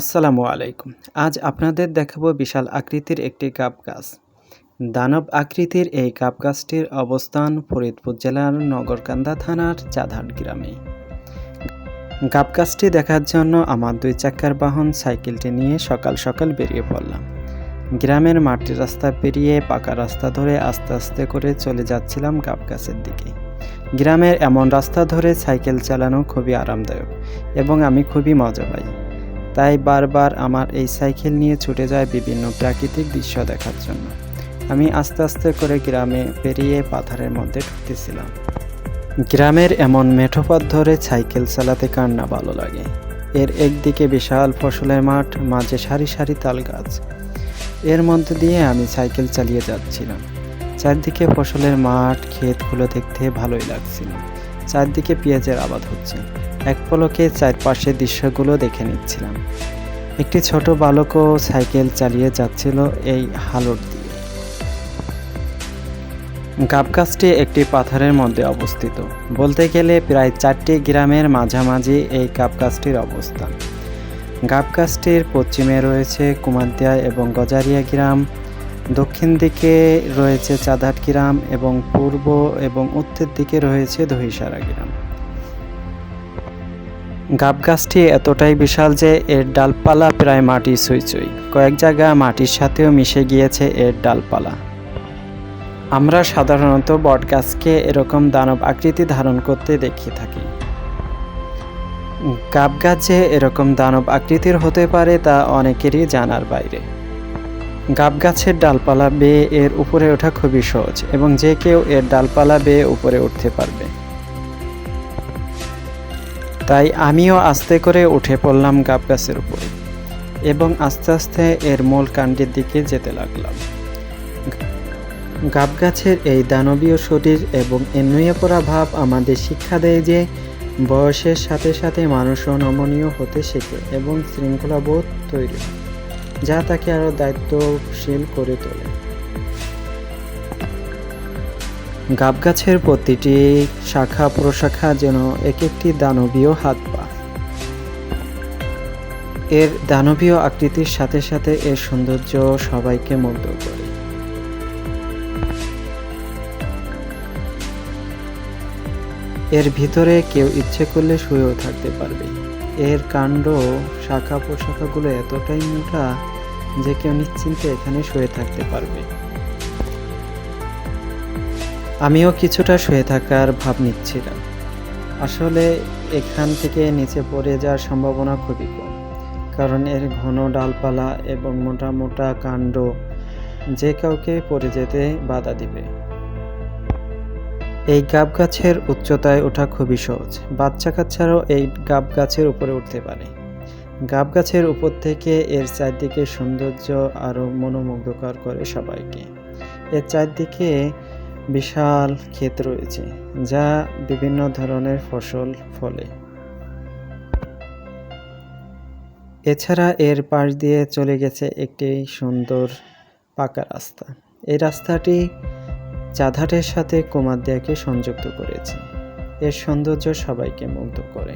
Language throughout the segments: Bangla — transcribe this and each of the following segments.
আসসালামু আলাইকুম। আজ আপনাদের দেখাবো বিশাল আকৃতির একটি কাপ গাছ। দানব আকৃতির এই কাপ গাছটির অবস্থান ফরিদপুর জেলার নগরকান্দা থানার চাঁদহাট গ্রামে। কাপ গাছটি দেখার জন্য আমার দুই চাকার বাহন সাইকেলটি নিয়ে সকাল সকাল বেরিয়ে পড়লাম। গ্রামের মাটির রাস্তা পেরিয়ে পাকা রাস্তা ধরে আস্তে আস্তে করে চলে যাচ্ছিলাম কাপ গাছের দিকে। গ্রামের এমন রাস্তা ধরে সাইকেল চালানো খুবই আরামদায়ক এবং আমি খুবই মজা পাই। তাই বারবার আমার এই সাইকেল নিয়ে ছুটে যায় বিভিন্ন প্রাকৃতিক দৃশ্য দেখার জন্য। আমি আস্তে আস্তে করে গ্রামে পেরিয়ে পাথরের মধ্যে ঢুকতেছিলাম। গ্রামের এমন মেঠোপথ ধরে সাইকেল চালাতে কার না ভালো লাগে। এর একদিকে বিশাল ফসলের মাঠ, মাঝে সারি সারি তাল গাছ এর মধ্যে দিয়ে আমি সাইকেল চালিয়ে যাচ্ছিলাম। চারদিকে ফসলের মাঠ, ক্ষেতগুলো দেখতে ভালোই লাগছিল। চারদিকে পেঁয়াজের আবাদ হচ্ছে। এক পলকে চারপাশের দৃশ্যগুলো দেখে নিচ্ছিলাম। একটি ছোট বালকও সাইকেল চালিয়ে যাচ্ছিল এই হালট দিয়ে গাবগাছটি একটি পাথরের মধ্যে অবস্থিত। বলতে গেলে প্রায় চারটি গ্রামের মাঝামাঝি এই গাবগাছটির অবস্থান গাবগাছটির পশ্চিমে রয়েছে কুমারদিয়া এবং গজারিয়া গ্রাম। দক্ষিণ দিকে রয়েছে চাঁদাট গ্রাম এবং পূর্ব এবং উত্তর দিকে রয়েছে দহিসারা গ্রাম। গাব গাছটি এতটাই বিশাল যে এর ডালপালা প্রায় মাটি ছুঁই কয়েক জায়গা মাটির সাথেও মিশে গিয়েছে এর ডালপালা। আমরা সাধারণত বট গাছকে এরকম দানব আকৃতি ধারণ করতে দেখে থাকি। গাব গাছ যে এরকম দানব আকৃতির হতে পারে তা অনেকেরই জানার বাইরে। গাব গাছের ডালপালা বেয়ে এর উপরে ওঠা খুবই সহজ এবং যে কেউ এর ডালপালা বেয়ে উপরে উঠতে পারবে। তাই আমিও আস্তে করে উঠে পড়লাম গাব গাছের উপরে এবং আস্তে আস্তে এর মূল কাণ্ডের দিকে যেতে লাগলাম। গাব গাছের এই দানবীয় শরীর এবং এর নুয়ে পড়া ভাব আমাদের শিক্ষা দেয় যে বয়সের সাথে সাথে মানুষও নমনীয় হতে শেখে এবং শৃঙ্খলাবোধ তৈরি যা তাকে আরও দায়িত্বশীল করে তোলে। গাব গাছের প্রতিটি শাখা প্রশাখা যেন এক একটি দানবীয় হাত পা। এর দানবীয় আকৃতির সাথে সাথে এর সৌন্দর্য সবাইকে মুগ্ধ করে। এর ভিতরে কেউ ইচ্ছে করলে শুয়েও থাকতে পারবে। এর কাণ্ড, শাখা প্রশাখাগুলো এতটাই মোটা যে কেউ নিশ্চিন্তে এখানে শুয়ে থাকতে পারবে। আমিও কিছুটা শুয়ে থাকার ভাব নিচ্ছিলাম। আসলে এখান থেকে নিচে পড়ে যাওয়ার সম্ভাবনা খুবই কম, কারণ এর ঘন ডালপালা এবং মোটা মোটা কাণ্ড যে কাউকে পড়ে যেতে বাধা দিবে। এই গাব গাছের উচ্চতায় ওঠা খুবই সহজ। বাচ্চা কাচ্চারাও এই গাব গাছের উপরে উঠতে পারে। গাব গাছের উপর থেকে এর চারদিকে সৌন্দর্য আরও মনোমুগ্ধকর করে সবাইকে। এর চারদিকে বিশাল ক্ষেত রয়েছে, যা বিভিন্ন ধরনের ফসল ফলে। এছাড়া এর পাশ দিয়ে চলে গেছে একটি সুন্দর পাকা রাস্তা। এই রাস্তাটি চাঁদাটের সাথে কুমারদিয়াকে সংযুক্ত করেছে। এর সৌন্দর্য সবাইকে মুগ্ধ করে।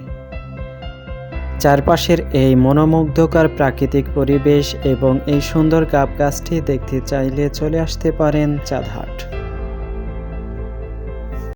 চারপাশের এই মনোমুগ্ধকর প্রাকৃতিক পরিবেশ এবং এই সুন্দর গাব গাছটি দেখতে চাইলে চলে আসতে পারেন চাঁদহাট।